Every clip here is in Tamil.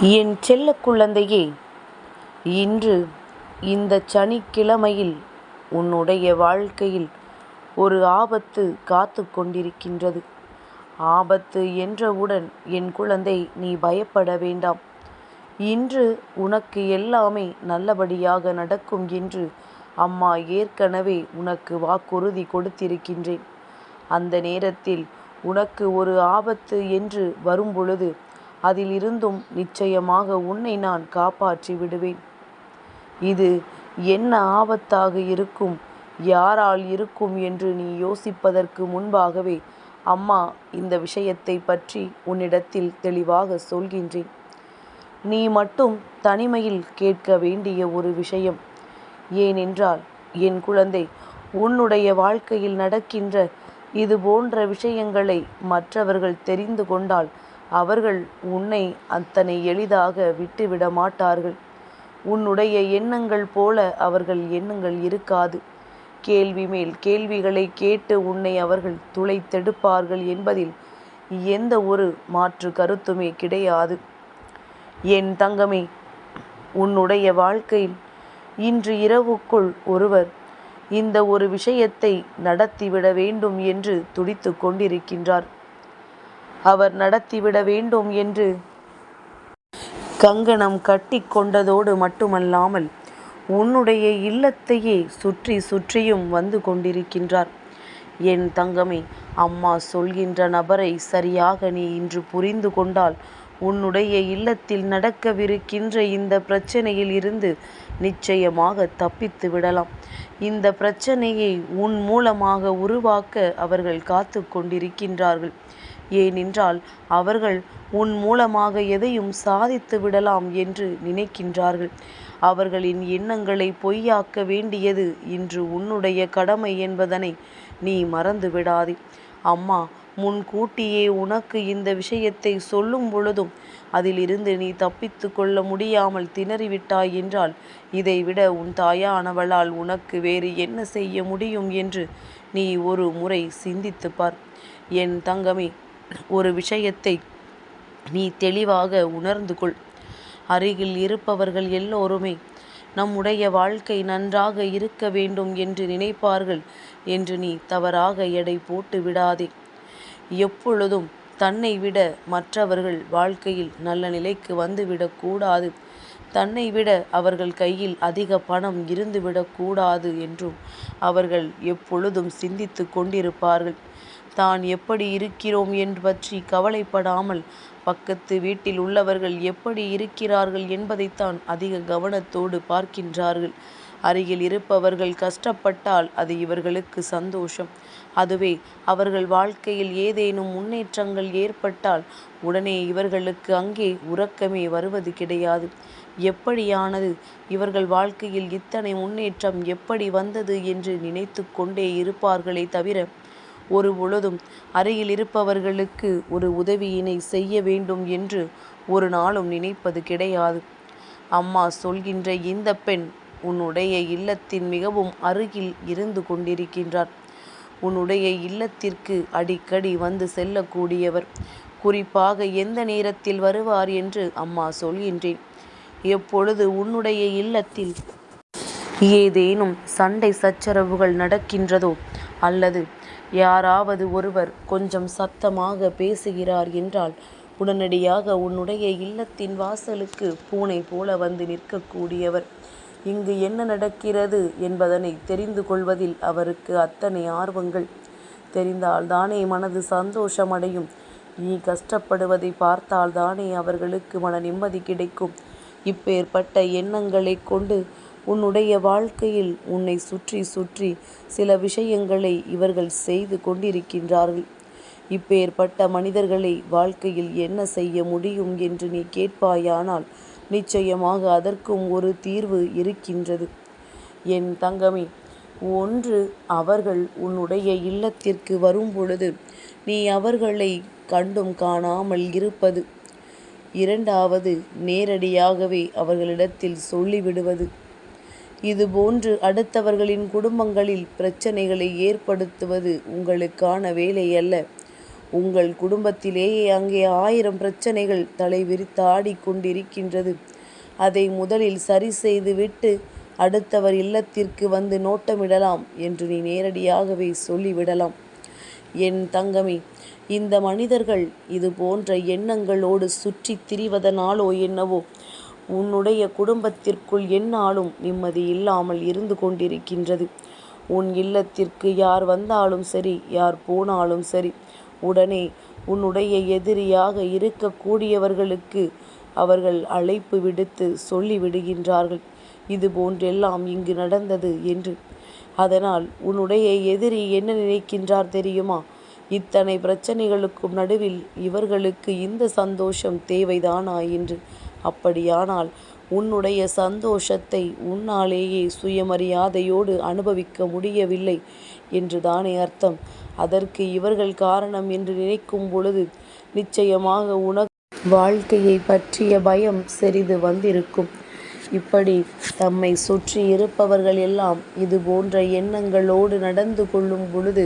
என் செல்ல குழந்தையே இன்று இந்த சனிக்கிழமையில் உன்னுடைய வாழ்க்கையில் ஒரு ஆபத்து காத்து கொண்டிருக்கின்றது. ஆபத்து என்றவுடன் என் குழந்தை நீ பயப்பட வேண்டாம். இன்று உனக்கு எல்லாமே நல்லபடியாக நடக்கும் என்று அம்மா ஏற்கனவே உனக்கு வாக்குறுதி கொடுத்திருக்கின்றேன். அந்த நேரத்தில் உனக்கு ஒரு ஆபத்து என்று வரும்பொழுது அதிலிருந்தும் நிச்சயமாக உன்னை நான் காப்பாற்றி விடுவேன். இது என்ன ஆபத்தாக இருக்கும் யாரால் இருக்கும் என்று நீ யோசிப்பதற்கு முன்பாகவே அம்மா இந்த விஷயத்தை பற்றி உன்னிடத்தில் தெளிவாக சொல்கின்றேன். நீ மட்டும் தனிமையில் கேட்க வேண்டிய ஒரு விஷயம். ஏனென்றால் என் குழந்தை உன்னுடைய வாழ்க்கையில் நடக்கின்ற இது போன்ற விஷயங்களை மற்றவர்கள் தெரிந்து கொண்டால் அவர்கள் உன்னை அத்தனை எளிதாக விட்டுவிட மாட்டார்கள். உன்னுடைய எண்ணங்கள் போல அவர்கள் எண்ணங்கள் இருக்காது. கேள்வி மேல் கேள்விகளைக் கேட்டு உன்னை அவர்கள் துளைத்தெடுப்பார்கள் என்பதில் எந்த ஒரு மாற்று கருத்துமே கிடையாது. என் தங்கமே உன்னுடைய வாழ்க்கையில் இன்று இரவுக்குள் ஒருவர் இந்த ஒரு விஷயத்தை நடத்திவிட வேண்டும் என்று துடித்து கொண்டிருக்கின்றார். அவர் நடத்திவிட வேண்டும் என்று கங்கணம் கட்டி கொண்டதோடு மட்டுமல்லாமல் உன்னுடைய இல்லத்தையே சுற்றி சுற்றியும் வந்து கொண்டிருக்கின்றார். என் தங்கமே அம்மா சொல்கின்ற நபரை சரியாக நீ இன்று புரிந்து கொண்டால் உன்னுடைய இல்லத்தில் நடக்கவிருக்கின்ற இந்த பிரச்சனையில் இருந்து நிச்சயமாக தப்பித்து விடலாம். இந்த பிரச்சனையை உன் மூலமாக உருவாக்க அவர்கள் காத்து கொண்டிருக்கின்றார்கள். ஏனென்றால் அவர்கள் உன் மூலமாக எதையும் சாதித்து விடலாம் என்று நினைக்கின்றார்கள். அவர்களின் எண்ணங்களை பொய்யாக்க வேண்டியது இன்று உன்னுடைய கடமை என்பதனை நீ மறந்து விடாதே. அம்மா முன்கூட்டியே உனக்கு இந்த விஷயத்தை சொல்லும் பொழுதும் அதிலிருந்து நீ தப்பித்து கொள்ள முடியாமல் திணறிவிட்டாய் என்றால் இதைவிட உன் தாயானவளால் உனக்கு வேறு என்ன செய்ய முடியும் என்று நீ ஒரு முறை சிந்தித்துப்பார் என் தங்கமே ஒரு விஷயத்தை நீ தெளிவாக உணர்ந்து கொள். அருகில் இருப்பவர்கள் எல்லோருமே நம்முடைய வாழ்க்கை நன்றாக இருக்க வேண்டும் என்று நினைப்பார்கள் என்று நீ தவறாக எடை போட்டு விடாதே. எப்பொழுதும் தன்னை விட மற்றவர்கள் வாழ்க்கையில் நல்ல நிலைக்கு வந்துவிடக் கூடாது. தன்னை விட அவர்கள் கையில் அதிக பணம் இருந்துவிடக்கூடாது என்றும் அவர்கள் எப்பொழுதும் சிந்தித்துக் கொண்டிருப்பார்கள். தான் எப்படி இருக்கிறோம் என்று பற்றி கவலைப்படாமல் பக்கத்து வீட்டில் உள்ளவர்கள் எப்படி இருக்கிறார்கள் என்பதைத்தான் அதிக கவனத்தோடு பார்க்கின்றார்கள். அருகில் இருப்பவர்கள் கஷ்டப்பட்டால் அது இவர்களுக்கு சந்தோஷம். அதுவே அவர்கள் வாழ்க்கையில் ஏதேனும் முன்னேற்றங்கள் ஏற்பட்டால் உடனே இவர்களுக்கு அங்கே உறக்கமே வருவது கிடையாது. எப்படியானது இவர்கள் வாழ்க்கையில் இத்தனை முன்னேற்றம் எப்படி வந்தது என்று நினைத்து கொண்டே இருப்பார்களே தவிர ஒரு பொழுதும் அருகில் இருப்பவர்களுக்கு ஒரு உதவியினை செய்ய வேண்டும் என்று ஒரு நாளும் நினைப்பது கிடையாது. அம்மா சொல்கின்ற இந்த பெண் உன்னுடைய இல்லத்தின் மிகவும் அருகில் இருந்து கொண்டிருக்கின்றார். உன்னுடைய இல்லத்திற்கு அடிக்கடி வந்து செல்லக்கூடியவர். குறிப்பாக எந்த நேரத்தில் வருவார் என்று அம்மா சொல்கின்றேன். எப்பொழுது உன்னுடைய இல்லத்தில் ஏதேனும் சண்டை சச்சரவுகள் நடக்கின்றதோ அல்லது யாராவது ஒருவர் கொஞ்சம் சத்தமாக பேசுகிறார் என்றால் உடனடியாக உன்னுடைய இல்லத்தின் வாசலுக்கு பூனை போல வந்து நிற்கக்கூடியவர். இங்கு என்ன நடக்கிறது என்பதனை தெரிந்து கொள்வதில் அவருக்கு அத்தனை ஆர்வங்கள். தெரிந்தால் தானே மனது சந்தோஷமடையும். நீ கஷ்டப்படுவதை பார்த்தால் தானே அவர்களுக்கு மன நிம்மதி கிடைக்கும். இப்பேற்பட்ட எண்ணங்களைக் கொண்டு உன்னுடைய வாழ்க்கையில் உன்னை சுற்றி சுற்றி சில விஷயங்களை இவர்கள் செய்து கொண்டிருக்கின்றார்கள். இப்பேற்பட்ட மனிதர்களை வாழ்க்கையில் என்ன செய்ய முடியும் என்று நீ கேட்பாயானால் நிச்சயமாக அதற்கும் ஒரு தீர்வு இருக்கின்றது. என் தங்கமே ஒன்று அவர்கள் உன்னுடைய இல்லத்திற்கு வரும்பொழுது நீ அவர்களை கண்டும் காணாமல் இருப்பது. இரண்டாவது நேரடியாகவே அவர்களிடத்தில் சொல்லிவிடுவது. இதுபோன்று அடுத்தவர்களின் குடும்பங்களில் பிரச்சனைகளை ஏற்படுத்துவது உங்களுக்கான வேலையல்ல. உங்கள் குடும்பத்திலேயே அங்கே ஆயிரம் பிரச்சனைகள் தலைவிரித்தாடிக் கொண்டிருக்கின்றது. அதை முதலில் சரி செய்து விட்டு அடுத்தவர் இல்லத்திற்கு வந்து நோட்டமிடலாம் என்று நீ நேரடியாகவே சொல்லிவிடலாம். என் தங்கமே இந்த மனிதர்கள் இது போன்ற எண்ணங்களோடு சுற்றித் திரிவதனாலோ என்னவோ உன்னுடைய குடும்பத்திற்குள் எந்நாளும் நிம்மதி இல்லாமல் இருந்து கொண்டிருக்கின்றது. உன் இல்லத்திற்கு யார் வந்தாலும் சரி யார் போனாலும் சரி உடனே உன்னுடைய எதிரியாக இருக்கக்கூடியவர்களுக்கு அவர்கள் அழைப்பு விடுத்து சொல்லிவிடுகின்றார்கள் இது போன்றெல்லாம் இங்கு நடந்தது என்று. அதனால் உன்னுடைய எதிரி என்ன நினைக்கின்றார் தெரியுமா? இத்தனை பிரச்சனைகளுக்கும் நடுவில் இவர்களுக்கு இந்த சந்தோஷம் தேவைதானா என்று. அப்படியானால் உன்னுடைய சந்தோஷத்தை உன்னாலேயே சுயமரியாதையோடு அனுபவிக்க முடியவில்லை என்றுதானே அர்த்தம். அதற்கு இவர்கள் காரணம் என்று நினைக்கும் பொழுது நிச்சயமாக உனக்கு வாழ்க்கையை பற்றிய பயம் சிறிது வந்திருக்கும். இப்படி தம்மை சுற்றி இருப்பவர்கள் எல்லாம் இது போன்ற எண்ணங்களோடு நடந்து கொள்ளும் பொழுது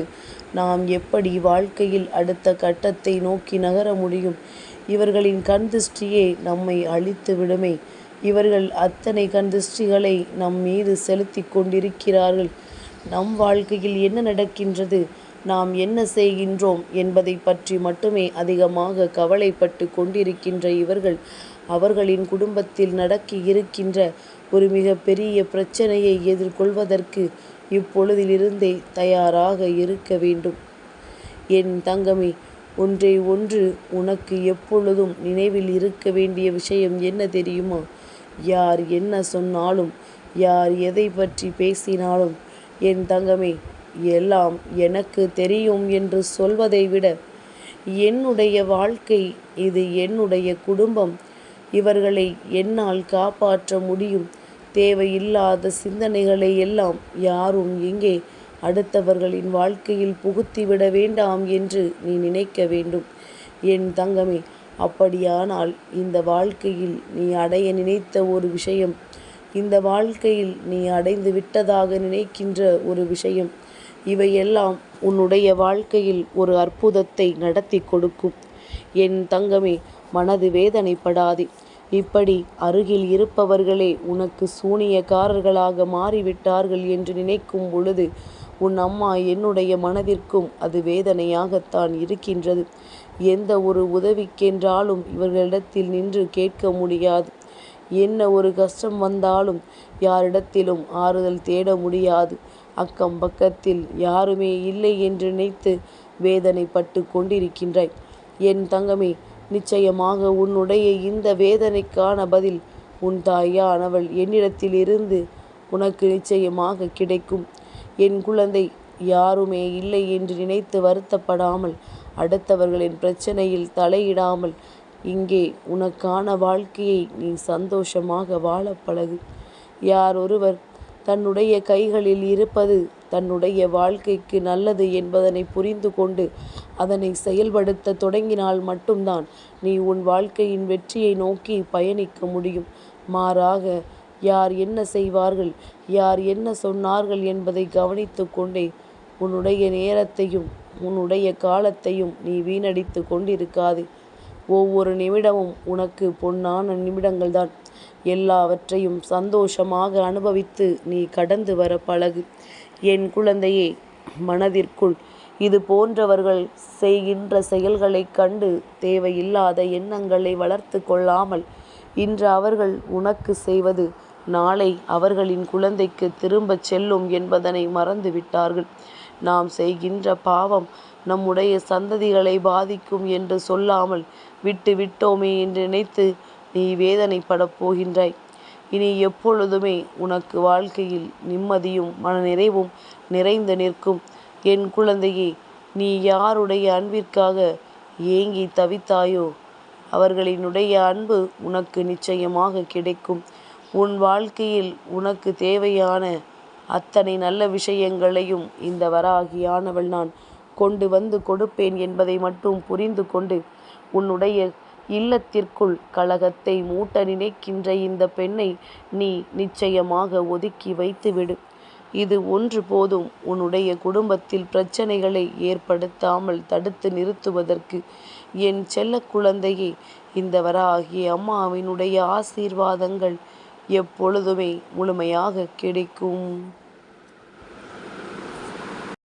நாம் எப்படி வாழ்க்கையில் அடுத்த கட்டத்தை நோக்கி நகர முடியும்? இவர்களின் கண்திஷ்டியே நம்மை அழித்து விடுமே. இவர்கள் அத்தனை கண்திஷ்டிகளை நம் மீது செலுத்தி கொண்டிருக்கிறார்கள். நம் வாழ்க்கையில் என்ன நடக்கின்றது நாம் என்ன செய்கின்றோம் என்பதை பற்றி மட்டுமே அதிகமாக கவலைப்பட்டு கொண்டிருக்கின்ற இவர்கள் அவர்களின் குடும்பத்தில் நடக்க இருக்கின்ற ஒரு மிக பெரிய பிரச்சனையை எதிர்கொள்வதற்கு இப்பொழுதிலிருந்தே தயாராக இருக்க வேண்டும். என் தங்கமே ஒன்றை ஒன்று உனக்கு எப்பொழுதும் நினைவில் இருக்க வேண்டிய விஷயம் என்ன தெரியுமா? யார் என்ன சொன்னாலும் யார் எதை பற்றி பேசினாலும் என் தங்கமே எல்லாம் எனக்கு தெரியும் என்று சொல்வதை விட என்னுடைய வாழ்க்கை இது என்னுடைய குடும்பம் இவர்களை என்னால் காப்பாற்ற முடியும் தேவையில்லாத சிந்தனைகளை எல்லாம் யாரும் இங்கே அடுத்தவர்களின் வாழ்க்கையில் புகுத்திவிட வேண்டாம் என்று நீ நினைக்க வேண்டும் என் தங்கமே அப்படியானால் இந்த வாழ்க்கையில் நீ அடைய நினைத்த ஒரு விஷயம் இந்த வாழ்க்கையில் நீ அடைந்து விட்டதாக நினைக்கின்ற ஒரு விஷயம் இவையெல்லாம் உன்னுடைய வாழ்க்கையில் ஒரு அற்புதத்தை நடத்தி கொடுக்கும். என் தங்கமே மனது வேதனைப்படாதே. இப்படி அருகில் இருப்பவர்களே உனக்கு சூனியக்காரர்களாக மாறிவிட்டார்கள் என்று நினைக்கும் பொழுது உன் அம்மா என்னுடைய மனதிற்கும் அது வேதனையாகத்தான் இருக்கின்றது. எந்த ஒரு உதவிக்கென்றாலும் இவர்களிடத்தில் நின்று கேட்க முடியாது. என்ன ஒரு கஷ்டம் வந்தாலும் யாரிடத்திலும் ஆறுதல் தேட முடியாது. அக்கம் பக்கத்தில் யாருமே இல்லை என்று நினைத்து வேதனைப்பட்டு கொண்டிருக்கின்றாய். என் தங்கமே நிச்சயமாக உன்னுடைய இந்த வேதனைக்கான பதில் உன் தாயானவள் என்னிடத்திலிருந்து உனக்கு நிச்சயமாக கிடைக்கும். என் குழந்தை யாருமே இல்லை என்று நினைத்து வருத்தப்படாமல் அடுத்தவர்களின் பிரச்சனையில் தலையிடாமல் இங்கே உனக்கான வாழ்க்கையை நீ சந்தோஷமாக வாழ பழகு. யார் ஒருவர் தன்னுடைய கைகளில் இருப்பது தன்னுடைய வாழ்க்கைக்கு நல்லது என்பதனை புரிந்து கொண்டு அதனை செயல்படுத்த தொடங்கினால் மட்டும்தான் நீ உன் வாழ்க்கையின் வெற்றியை நோக்கி பயணிக்க முடியும். மாறாக யார் என்ன செய்வார்கள் யார் என்ன சொன்னார்கள் என்பதை கவனித்து கொண்டே உன்னுடைய நேரத்தையும் உன்னுடைய காலத்தையும் நீ வீணடித்து கொண்டிருக்காதே. ஒவ்வொரு நிமிடமும் உனக்கு பொன்னான நிமிடங்கள்தான். எல்லாவற்றையும் சந்தோஷமாக அனுபவித்து நீ கடந்து வர பழகு. என் குழந்தையே மனதிற்குள் இது போன்றவர்கள் செய்கின்ற செயல்களைக் கண்டு தேவையில்லாத எண்ணங்களை வளர்த்து கொள்ளாமல் இன்று அவர்கள் உனக்கு செய்வது நாளை அவர்களின் குழந்தைக்கு திரும்பச் செல்லும் என்பதனை மறந்து விட்டார்கள். நாம் செய்கின்ற பாவம் நம்முடைய சந்ததிகளை பாதிக்கும் என்று சொல்லாமல் விட்டு விட்டோமே என்று நினைத்து நீ வேதனைப்படப் போகின்றாய். இனி எப்பொழுதுமே உனக்கு வாழ்க்கையில் நிம்மதியும் மனநிறைவும் நிறைந்து நிற்கும். என் குழந்தையே நீ யாருடைய அன்பிற்காக ஏங்கித் தவித்தாயோ அவர்களினுடைய அன்பு உனக்கு நிச்சயமாக கிடைக்கும். உன் வாழ்க்கையில் உனக்கு தேவையான அத்தனை நல்ல விஷயங்களையும் இந்த வராகியானவள் நான் கொண்டு வந்து கொடுப்பேன் என்பதை மட்டும் புரிந்து கொண்டு உன்னுடைய இல்லத்திற்குள் கலகத்தை மூட்ட நினைக்கின்ற இந்த பெண்ணை நீ நிச்சயமாக ஒதுக்கி வைத்துவிடு. இது ஒன்று போதும் உன்னுடைய குடும்பத்தில் பிரச்சனைகளை ஏற்படுத்தாமல் தடுத்து நிறுத்துவதற்கு. என் செல்ல குழந்தையே இந்த வராகி அம்மாவினுடைய ஆசீர்வாதங்கள் எப்பொழுதுமே முழுமையாகக் கிடைக்கும்.